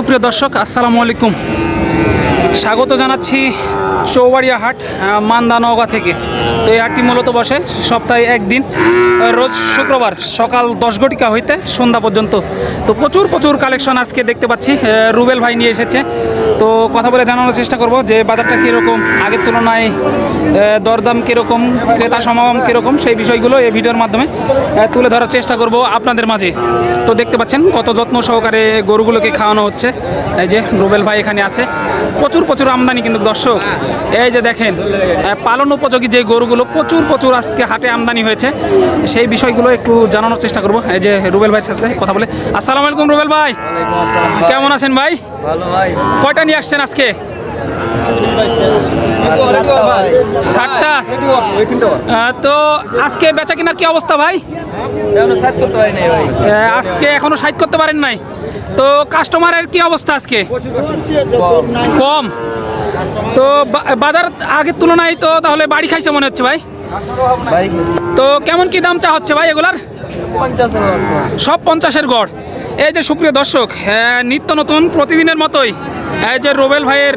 সুপ্রিয় দর্শক, আসসালামু আলাইকুম। স্বাগত জানাচ্ছি চৌবাড়িয়া হাট মান্দা নওগাঁ থেকে। তো এই হাটটি মূলত বসে সপ্তাহে একদিন রোজ শুক্রবার সকাল দশ ঘটিকা হইতে সন্ধ্যা পর্যন্ত। তো প্রচুর প্রচুর কালেকশন আজকে দেখতে পাচ্ছি রুবেল ভাই নিয়ে এসেছে। তো কথা বলে জানানোর চেষ্টা করব যে বাজারটা কীরকম আগের তুলনায় দরদাম কীরকম ক্রেতা সমাগম কীরকম সেই বিষয়গুলো এই ভিডিওর মাধ্যমে তুলে ধরার চেষ্টা করব আপনাদের মাঝে। তো দেখতে পাচ্ছেন কত যত্ন সহকারে গরুগুলোকে খাওয়ানো হচ্ছে। এই যে রুবেল ভাই এখানে আছে। প্রচুর প্রচুর আমদানি কিন্তু দর্শক এই যে দেখেন পালন উপযোগী যে গরুগুলো প্রচুর প্রচুর আজকে হাটে আমদানি হয়েছে। সেই বিষয়গুলো একটু জানানোর চেষ্টা করব। এই যে রুবেল ভাইয়ের সাথে কথা বলে। আসসালামু আলাইকুম রুবেল ভাই। কেমন আছেন ভাই? ভালো ভাই। কয়টা নিয়ে আসছেন আজকে? ষাটটা তো আজকে বেচা কেনার কি অবস্থা ভাই? আজকে এখনও সাইড করতে পারেন নাই। তো কাস্টমারের কি অবস্থা আজকে? কম। তো বাজার আগের তুলনায় তো তাহলে বাড়ি খাইছে মনে হচ্ছে ভাই? তো কেমন কি দাম চা হচ্ছে ভাই এগুলার? সব পঞ্চাশের গড়। এই যে সুপ্রিয় দর্শক হ্যাঁ, নিত্য নতুন প্রতিদিনের মতোই এই যে রোবেল ভাইয়ের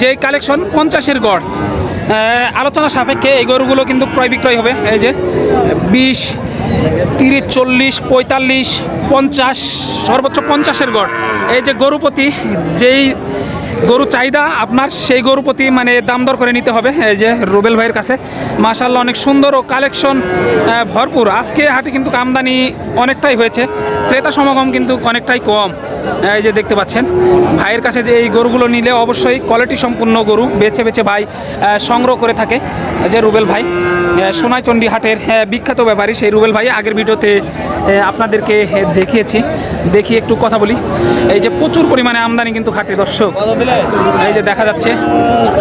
যে কালেকশন পঞ্চাশের গড় আলোচনা সাপেক্ষে এই গরুগুলো কিন্তু ক্রয় বিক্রয় হবে। এই যে বিশ তিরিশ চল্লিশ পঁয়তাল্লিশ পঞ্চাশ সর্বোচ্চ পঞ্চাশের গড়। এই যে গরুপতি যেই গরু চাহিদা আপনার সেই গরু প্রতি মানে দাম দর করে নিতে হবে এই যে রুবেল ভাইয়ের কাছে। মাশাল্লাহ অনেক সুন্দর ও কালেকশন ভরপুর। আজকে হাটে কিন্তু আমদানি অনেকটাই হয়েছে ক্রেতা সমাগম কিন্তু অনেকটাই কম এই যে দেখতে পাচ্ছেন। ভাইয়ের কাছে যে এই গরুগুলো নিলে অবশ্যই কোয়ালিটি সম্পূর্ণ গরু বেছে বেছে ভাই সংগ্রহ করে থাকে যে রুবেল ভাই। আহ, সোনাইচন্ডী হাটের বিখ্যাত ব্যাপারী সেই রুবেল ভাই আগের ভিডিওতে আপনাদেরকে দেখিয়েছি। দেখি একটু কথা বলি। এই যে প্রচুর পরিমাণে আমদানি কিন্তু হাটে দর্শক। এই যে দেখা যাচ্ছে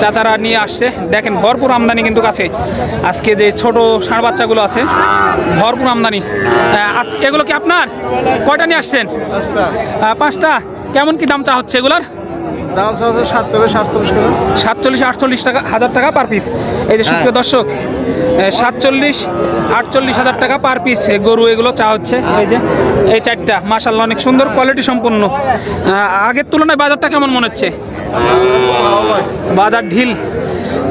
চাচারা নিয়ে আসছে। দেখেন ভরপুর আমদানি কিন্তু আছে আজকে যে ছোট ষাঁড় বাচ্চাগুলো আছে ভরপুর আমদানি। আজ এগুলো কি আপনার? কয়টা নিয়ে আসছেন? পাঁচটা। কেমন কি দাম চা হচ্ছে এগুলার? দাম হচ্ছে সাতচল্লিশ সাতচল্লিশ আটচল্লিশ টাকা হাজার টাকা পার পিস এই যে সুপ্রিয় দর্শক সাতচল্লিশ আটচল্লিশ হাজার টাকা পার পিস গরু এগুলো চা হচ্ছে। এই যে এই চারটা। মাসাল্লাহ অনেক সুন্দর কোয়ালিটি সম্পন্ন আগের তুলনায় বাজারটা কেমন মনে হচ্ছে? বাজার ঢিল।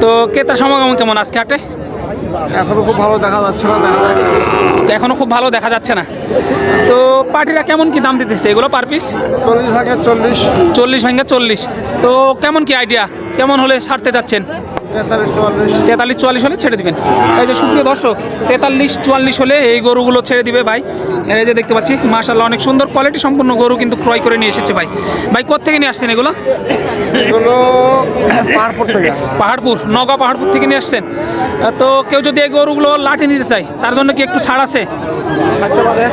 তো ক্রেতা সমাগম কেমন আজকে হাটে? এখনও খুব ভালো দেখা যাচ্ছে না দেখা যায় এখনও খুব ভালো দেখা যাচ্ছে না। তো পার্টিরা কেমন কি দাম দিতেছে? এগুলো পার পিস চল্লিশ ভাঙে চল্লিশ। চল্লিশ ভাঙে চল্লিশ। তো কেমন কি আইডিয়া কেমন হলে সারতে চাচ্ছেন তেতাল্লিশ চুয়াল্লিশ। হলে ছেড়ে দিবেন। এই যে সুপ্রিয় দর্শক তেতাল্লিশ চুয়াল্লিশ হলে এই গরুগুলো ছেড়ে দিবে ভাই। এই যে দেখতে পাচ্ছি মাশাল্লাহ অনেক সুন্দর কোয়ালিটি সম্পূর্ণ গরু কিন্তু ক্রয় করে নিয়ে এসেছে ভাই। ভাই কোথেকে নিয়ে আসছেন এগুলো? পাহাড়পুর থেকে। পাহাড়পুর নগাঁও পাহাড়পুর থেকে নিয়ে আসছেন। তো কেউ যদি এই গরুগুলো লাঠি নিতে চায় তার জন্য কি একটু ছাড় আছে? থাকতে পারে।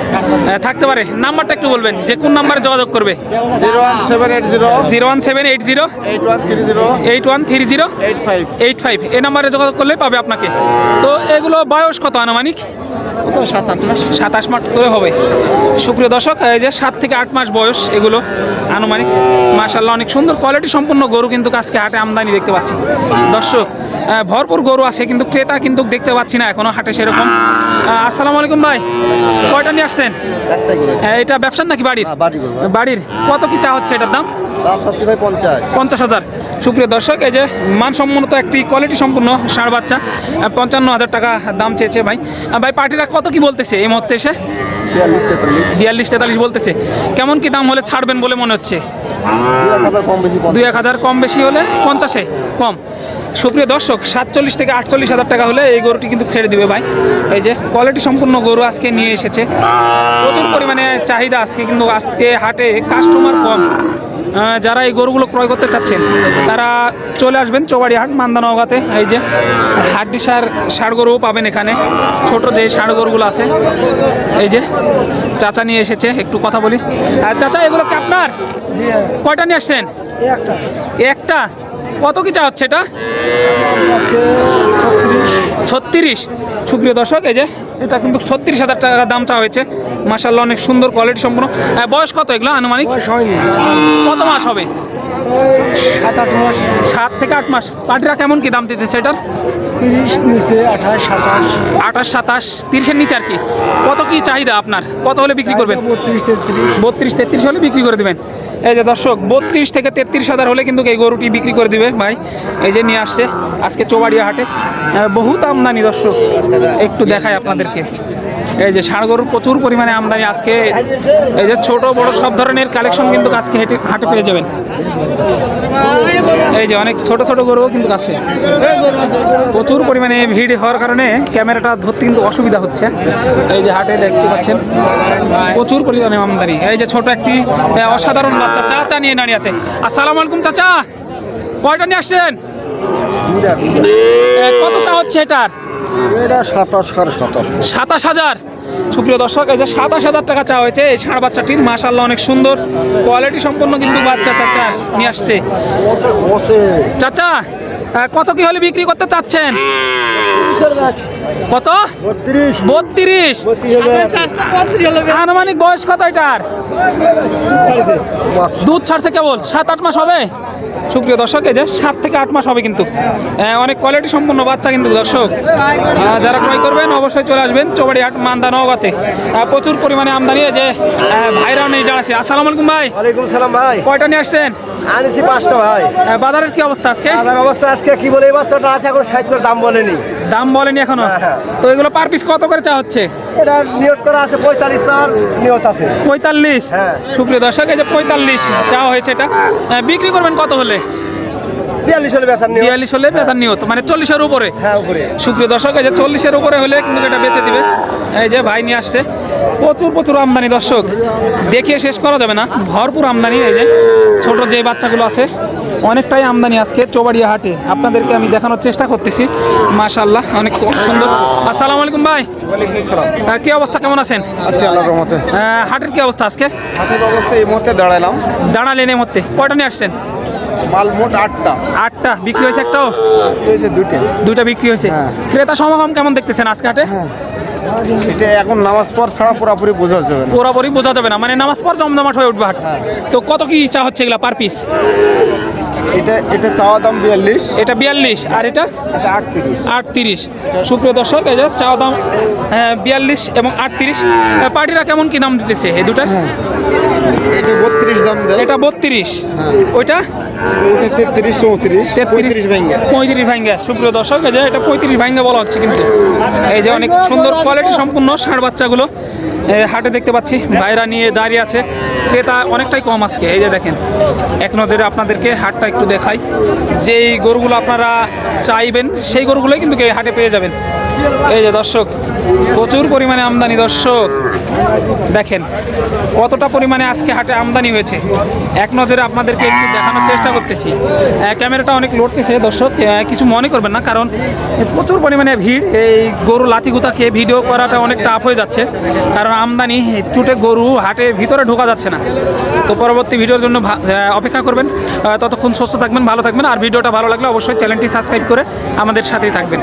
থাকতে পারে। নাম্বারটা একটু বলবেন যে কোন নাম্বারে যোগাযোগ করবে? Zero one seven eight zero. Zero one seven eight zero. Eight one three zero. Eight one three zero. Eight five. Eight five এই নাম্বারে যোগাযোগ করলে পাবে আপনাকে। তো এগুলো বয়স কত আনুমানিক? সাত আট মাস। সাতাশ মাস করে হবে। সুপ্রিয় দর্শক এই যে সাত থেকে আট মাস বয়স এগুলো আনুমানিক। মাশাল্লাহ অনেক সুন্দর কোয়ালিটি সম্পন্ন গরু কিন্তু আজকে হাটে আমদানি দেখতে পাচ্ছি। দর্শক ভরপুর গরু আছে কিন্তু ক্রেতা কিন্তু দেখতে পাচ্ছি না এখনও হাটে সেরকম। আসসালামু আলাইকুম ভাই। কয়টা নিয়ে আসছেন? হ্যাঁ, এটা ব্যবসার নাকি বাড়ির? বাড়ির কত কি চা হচ্ছে এটার দাম? পঞ্চাশ হাজার। সুপ্রিয় দর্শক এই যে মানসম্মত একটি কোয়ালিটি সম্পূর্ণ ষাঁড় বাচ্চা পঞ্চান্ন হাজার টাকা দাম চেয়েছে ভাই। ভাই পার্টিরা কত কি বলতেছে এই মুহূর্তে এসে? বিয়াল্লিশ তেতাল্লিশ। বলতেছে। কেমন কি দাম হলে ছাড়বেন বলে মনে হচ্ছে? দুই এক হাজার কম বেশি হলে পঞ্চাশে কম। সুপ্রিয় দর্শক সাতচল্লিশ থেকে আটচল্লিশ হাজার টাকা হলে এই গরুটি কিন্তু ছেড়ে দিবে ভাই। এই যে কোয়ালিটি সম্পূর্ণ গরু আজকে নিয়ে এসেছে। প্রচুর পরিমাণে চাহিদা আজকে কিন্তু আজকে হাটে কাস্টমার কম। যারা এই গরুগুলো ক্রয় করতে চাচ্ছেন তারা চলে আসবেন চৌবাড়ি হাট মান্দানগাতে এই যে হাড্ডি সার ষাড় গরুও পাবেন এখানে। ছোট যে ষাড় গরুগুলো আছে। এই যে চাচা নিয়ে এসেছে একটু কথা বলি। আর চাচা এগুলো কি আপনার? কয়টা নিয়ে আসছেন? একটা। একটা? কত কি চা হচ্ছে এটা ছত্রিশ। সুপ্রিয় দর্শক এই যে এটা কিন্তু ছত্রিশ হাজার টাকা দাম চা হয়েছে। মাসাল্লাহ অনেক সুন্দর কোয়ালিটি সম্পূর্ণ। বয়স কত এগুলো আনুমানিক? কত মাস হবে? সাত সাত থেকে আট মাস। পাটিরা কেমন কি দাম দিতেছে এটার? তিরিশ নিচে আঠাশ সাতাশ। আঠাশ সাতাশ তিরিশের নিচে আর কি। কত কি চাহিদা আপনার? কত হলে বিক্রি করবেন? বত্রিশ তেত্রিশ। বত্রিশ তেত্রিশ হলে বিক্রি করে দেবেন। এই যে দর্শক বত্রিশ থেকে তেত্রিশ হাজার হলে কিন্তু এই গরুটি বিক্রি করে দিবে ভাই। এই যে নিয়ে আসছে আজকে চৌবাড়িয়া হাটে। বহুত আমদানি দর্শক। একটু দেখায় আপনাদেরকে। এই যে ষাঁড় গরুর প্রচুর পরিমাণে আমদানি আজকে। এই যে ছোট, বড় সব ধরনের কালেকশন কিন্তু আজকে হেঁটে হাটে পেয়ে যাবেন। এই যে অনেক ছোট ছোট গরুও কিন্তু আছে। প্রচুর পরিমাণে ভিড় হওয়ার কারণে ক্যামেরাটা ধরতে কিন্তু অসুবিধা হচ্ছে। এই যে হাটে দেখতে পাচ্ছেন, প্রচুর পরিমাণে আমদানি। এই যে ছোট একটি অসাধারণ বাচ্চা, চাচা নিয়ে দাঁড়িয়ে আছে। আসসালামু আলাইকুম, চাচা। কয়টা নিয়ে আসছেন? কত চা হচ্ছে এটার? এটা সাতাশ সাড়ে সাতাশ। সাতাশ হাজার। সুপ্রিয় দর্শক এই যে সাতাশ হাজার টাকা চা হয়েছে এই ষাঁড় বাচ্চাটির মাশাল্লাহ অনেক সুন্দর। কোয়ালিটি সম্পন্ন কিন্তু বাচ্চা চাচা নিয়ে আসছে। চাচা কত কি হলে বিক্রি করতে চাচ্ছেন? কত? বত্রিশ। বত্রিশ। আনুমানিক বয়স কত এটার? দুধ ছাড়ছে। কেবল? সাত আট মাস হবে? সুপ্রিয় দর্শক এই যে সাত থেকে আট মাস হবে কিন্তু। অনেক কোয়ালিটি সম্পন্ন বাচ্চা কিন্তু দর্শক। যারা ক্রয় করবেন অবশ্যই চলে আসবেন চৌবাড়ি হাট মান্দা নওগাতে। আহ, প্রচুর পরিমাণে আমদানি এই যে আহ, ভাইরাও নেই দাঁড়াচ্ছে। আসসালামু আলাইকুম ভাই। ওয়ালাইকুম সালাম ভাই। কয়টা নিয়ে আসছেন? আনিছি পাঁচটা ভাই। বাজারের কি অবস্থা আজকে? বাজার অবস্থা আজকে কি বলে এই বাচ্চাটা আছে এখন ষাট করে দাম বলেনি। দাম বলেনি এখনও? হ্যাঁ, হ্যাঁ। তো এগুলো পার পিস কত করে চা হচ্ছে? এটা নিয়ত করা আছে পঁয়তাল্লিশ আর নিয়ত আছে। পঁয়তাল্লিশ? হ্যাঁ। সুপ্রিয় দর্শক এই যে পঁয়তাল্লিশ চাওয়া হয়েছে এটা বিক্রি করবেন কত হলে? বিয়াল্লিশ হলে বেচার নিয়ত। বিয়াল্লিশ হলে বেচার নিয়ত মানে চল্লিশের উপরে। হ্যাঁ উপরে। সুপ্রিয় দর্শক এই যে চল্লিশের উপরে হলে কিন্তু এটা বেচে দিবে। এই যে ভাই নিয়ে আসছে। প্রচুর প্রচুর আমদানি দর্শক। দেখিয়ে শেষ করা যাবে না। ভরপুর আমদানি এই যে ছোট যে বাচ্চাগুলো আছে। অনেকটাই আমদানি আজকে চৌবাড়িয়া হাটে। আপনাদেরকে আমি দেখানোর চেষ্টা করতেছি। মাশাল্লাহ অনেক সুন্দর। আসসালামু আলাইকুম ভাই। কি অবস্থা কেমন আছেন? আছি আল্লাহর রহমতে। হাটের কি অবস্থা আজকে? হাতের অবস্থা এই মুহূর্তে দাঁড়ালাম দাঁড়ালেন এই মধ্যে কয়টা নিয়ে আসছেন? মাল মোট আটটা। আটটা। বিক্রি হয়েছে একটাও? হয়েছে দুইটা। দুইটা বিক্রি হয়েছে। হ্যাঁ। ক্রেতা সমাগম কেমন দেখতেছেন আজকে হাটে? এটা এখন নামাজ পর ছাড়া পুরোপুরি বোঝা যাবে পুরোপুরি বোঝা যাবে না। মানে নামাজ পর জমজমাট হয়ে উঠবে হাট। তো কত কি চা হচ্ছে এগুলা পার পিস? এটা এটা চাওয়া দাম বিয়াল্লিশ। এটা বিয়াল্লিশ আর এটা? আটত্রিশ। আটত্রিশ। সুপ্রিয় দর্শক এই যে চা দাম বিয়াল্লিশ এবং আটত্রিশ। পার্টিরা কেমন কি দাম দিতেছে এই দুটা? এটা বত্রিশ দাম দেয়। এটা বত্রিশ। হ্যাঁ। ওইটা? ওটা তেত্রিশ চৌত্রিশ তেত্রিশ। পঁয়ত্রিশ ভাঙ্গা। সুপ্রিয় দর্শক এই যে এটা পঁয়ত্রিশ ভাঙ্গা বলা হচ্ছে কিন্তু। এই যে অনেক সুন্দর কোয়ালিটি সম্পূর্ণ ষাঁড় বাচ্চাগুলো হাটে দেখতে পাচ্ছি বাইরা নিয়ে দাঁড়িয়ে আছে। ক্রেতা অনেকটাই কম আজকে, এই যে দেখেন। এক নজরে আপনাদেরকে হাটটা একটু দেখাই। যেই গরুগুলো আপনারা চাইবেন, সেই গরুগুলোই কিন্তু হাটে পেয়ে যাবেন। এই যে দর্শক, প্রচুর পরিমাণে আমদানি দর্শক। দেখেন, কতটা পরিমাণে আজকে হাটে আমদানি হয়েছে। এক নজরে আপনাদেরকে একটু দেখানোর চেষ্টা করতেছি। ক্যামেরাটা অনেক লড়তেছে দর্শক কিছু মনে করবেন না, কারণ প্রচুর পরিমাণে ভিড়, এই গরু লাথিগুতা খেয়ে ভিডিও করাটা অনেক টাফ হয়ে যাচ্ছে। কারণ আমদানি, চুটে গরু হাটের ভিতরে ঢোকা যাচ্ছে না। তো পরবর্তী ভিডিওর জন্য অপেক্ষা করবেন। ততক্ষণ সুস্থ থাকবেন, ভালো থাকবেন। আর ভিডিওটা ভালো লাগলে অবশ্যই চ্যানেলটি সাবস্ক্রাইব করে আমাদের সাথেই থাকবেন।